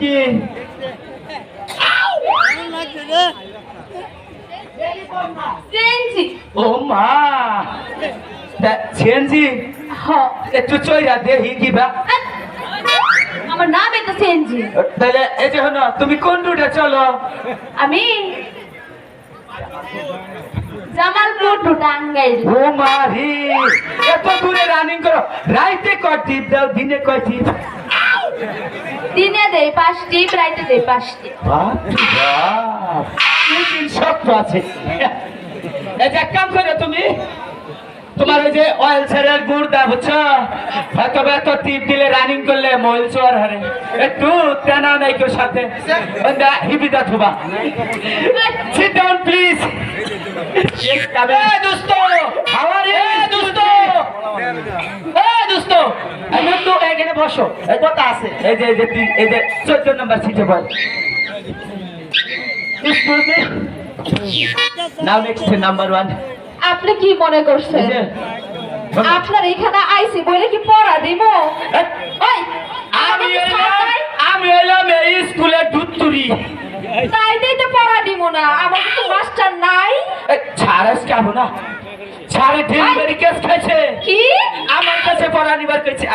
কি? ও মা। ছেনজি হ একটু চইরা দেহি কিবা আমার নাম এটা চেঞ্জি। তাহলে এই যে হলো তুমি কোন রুটে চলো? আমি জামালপুর টু টাঙ্গাইল। ও মারি এত দূরে রানিং করো। রাইতে কয় টিপ দাও দিনে কয় টিপ? দিনে দেই পাঁচটি রাইতে দেই পাঁচটি। শক্ত আছে। এক কাম করে তুমি। তোমার ওই যে অয়েল ছেড়ের গুড় দা বুঝছ? হয়তো বা এত টিপ দিলে রানিং করলে মহিল চোর হারে। একটু তেনা নাই কেউ সাথে। হিবিদা থুবা। সিট ডাউন প্লিজ দোস্ত আমার দোস্ত। বসো এই কথা আছে। এই যে এই যে এই যে চোদ্দ নম্বর সিটে বল। next to number one. আপনি কি মনে করছেন? আপনার এখানে আইসি বলে কি পড়া দিব? ওই আমি এলাম আমি এলাম এই স্কুলে দুধ তুরি তাই দিয়ে তো পড়া দিব না। আমার তো মাস্টার নাই। ছাড়াস কেমন না। ছাড়ে ডেলিভারি কেস খাইছে। কি? আমার কাছে পড়া নিবার কইছে।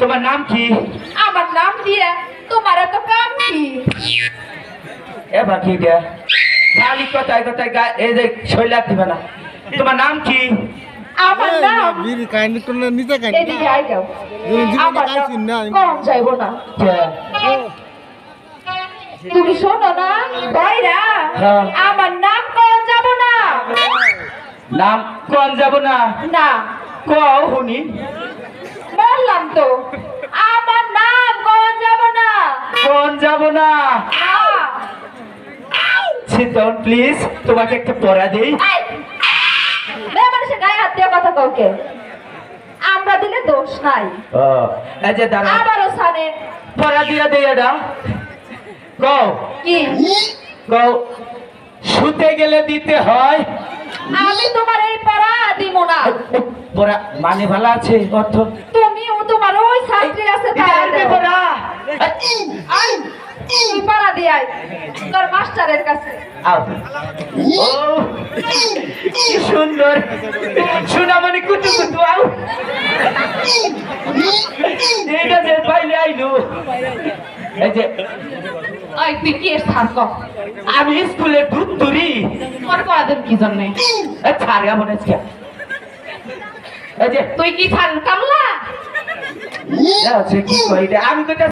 তোমার নাম কি? আমার নাম দিয়া তোমার এত কাম কি? এবার কি দেয়া। খালি কথায় কথায় গা এই যে শৈলাপ দিবে না। তোমার নাম কি? আমার নাম বীর কাহিনী তো নিতে কাহিনী এদিকে আই যাও। আমার না নাম কম যাইব না। কে? তুমি শোনো না ভাইরা হ্যাঁ। আমার নাম কম যাব না। নাম কোন যাব না। না। কও বললাম তো। যাব না। সিট ডাউন প্লিজ তোমাকে একটা পড়া দেই। মানুষের গায়ে হাত দিয়ে কথা কাউকে? আমরা দিলে দোষ নাই। এই যে দাঁড়া আবারও সানে। পড়া দিয়া দেই এটা কও। কি? কও শুতে গেলে দিতে হয়। আমি তোমার এই পড়া দিব না। পড়া মানে ভালো আছে অর্থ। তুমিও তোমার ওই ছাত্রী আছে। পড়া। আই, দিয়ে আয় তোর মাস্টারের কাছে। আও। ও কি সুন্দর। সোনামণি কুতু কুতু আও। এইটা যে পাইলে আইলু। এই যে ওই তুই কি আমি স্কুলে দুধ তুরি তোর কি জন্য? ছাড়া মনে এই যে তুই কি ছাড় কামলা? আমি কইতা